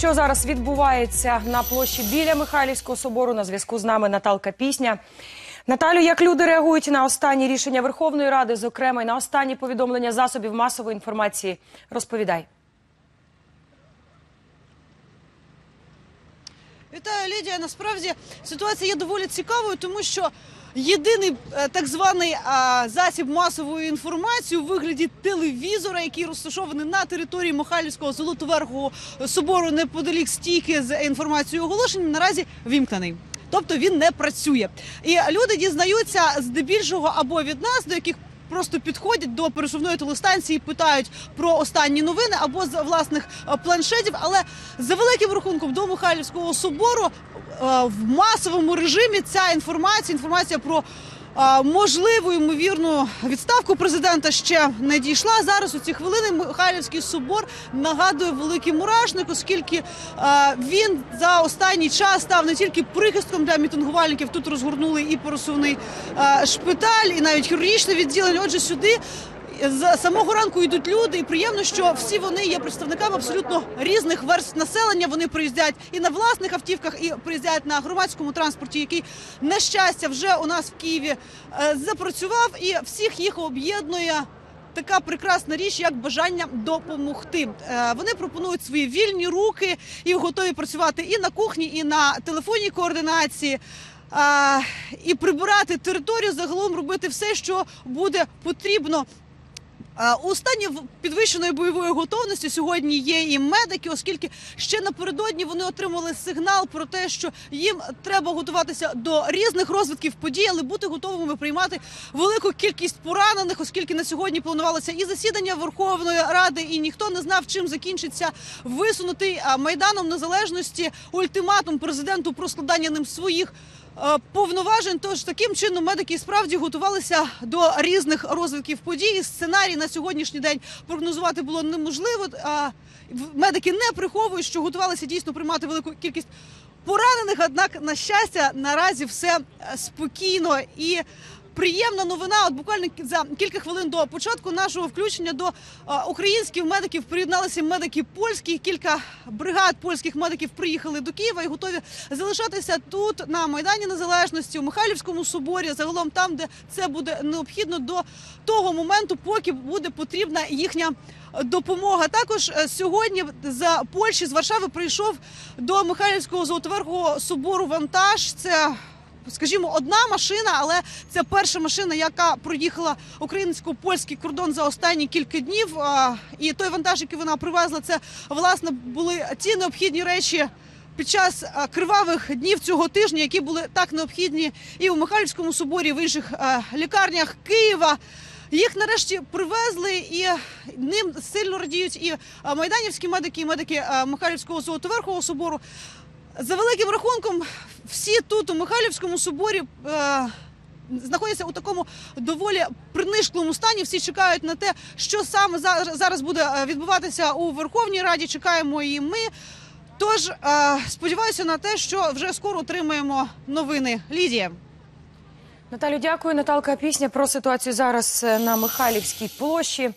Що зараз відбувається на площі біля Михайлівського собору? На зв'язку з нами Наталка Пісня. Наталю, як люди реагують на останні рішення Верховної Ради, зокрема, і на останні повідомлення засобів масової інформації? Розповідай. Вітаю, Лідія. Насправді ситуація є доволі цікавою, тому що єдиний е, так званий засіб масової інформації у вигляді телевізора, який розташований на території Михайлівського Золотоверхового собору неподалік стійки з інформацією оголошенням, наразі вімкнений. Тобто він не працює, і люди дізнаються здебільшого або від нас, до яких просто підходять до пересувної телестанції, питають про останні новини або з власних е, планшетів. Але за великим рахунком до Михайлівського собору в масовому режимі ця інформація, інформація про е, можливу ймовірну відставку президента ще не дійшла. Зараз у ці хвилини Михайлівський собор нагадує великий мурашник, оскільки е, він за останній час став не тільки прихистком для мітингувальників. Тут розгорнули і пересувний е, шпиталь, і навіть хірургічне відділення. Отже, сюди. З самого ранку йдуть люди, і приємно, що всі вони є представниками абсолютно різних верств населення. Вони приїздять і на власних автівках, і приїздять на громадському транспорті, який на щастя вже у нас в Києві е, запрацював, і всіх їх об'єднує. Така прекрасна річ, як бажання допомогти. Е, Вони пропонують свої вільні руки і готові працювати і на кухні, і на телефонній координації. І прибирати територію загалом робити все, що буде потрібно. Е, У стані підвищеної бойової готовності сьогодні є і медики, оскільки ще напередодні вони отримали сигнал про те, що їм треба готуватися до різних розвитків подій, але бути готовими приймати велику кількість поранених, оскільки на сьогодні планувалося і засідання Верховної Ради, і ніхто не знав, чим закінчиться висунутий майданом незалежності ультиматум президенту про складання ним своїх. Е, Повноважень, тож таким чином медики справді готувалися до різних розвитків подій. Сценарій на сьогоднішній день прогнозувати було неможливо. В- медики не приховують, що готувалися дійсно приймати велику кількість поранених. Однак, на щастя, наразі все е, спокійно і. Приємна новина. От буквально за кілька хвилин до початку нашого включення до українських медиків приєдналися медики польські. Кілька бригад польських медиків приїхали до Києва і готові залишатися тут на майдані Незалежності у Михайлівському соборі. Загалом там, де це буде необхідно до того моменту, поки буде потрібна їхня. Допомога також е, сьогодні з Польщі з Варшави прийшов до Михайлівського золотоверхового собору вантаж. Це скажімо, одна машина, але це перша машина, яка проїхала українсько-польський кордон за останні кілька днів. І той вантаж, який вона привезла, це власне були ті необхідні речі. Під час кривавих днів цього тижня, які були так необхідні і у Михайлівському соборі, і в інших лікарнях Києва, їх нарешті привезли, і ним сильно радіють і майданівські медики, і медики Михайлівського золотоверхового собору. За великим рахунком, всі тут у Михайлівському соборі е, знаходяться у такому доволі принишклому стані. Всі чекають на те, що саме за- зараз буде е, відбуватися у Верховній Раді. Чекаємо і ми. Тож е, сподіваюся на те, що вже скоро отримаємо новини. Лідія. Наталю, дякую. Наталка Пісня про ситуацію зараз е, на Михайлівській площі.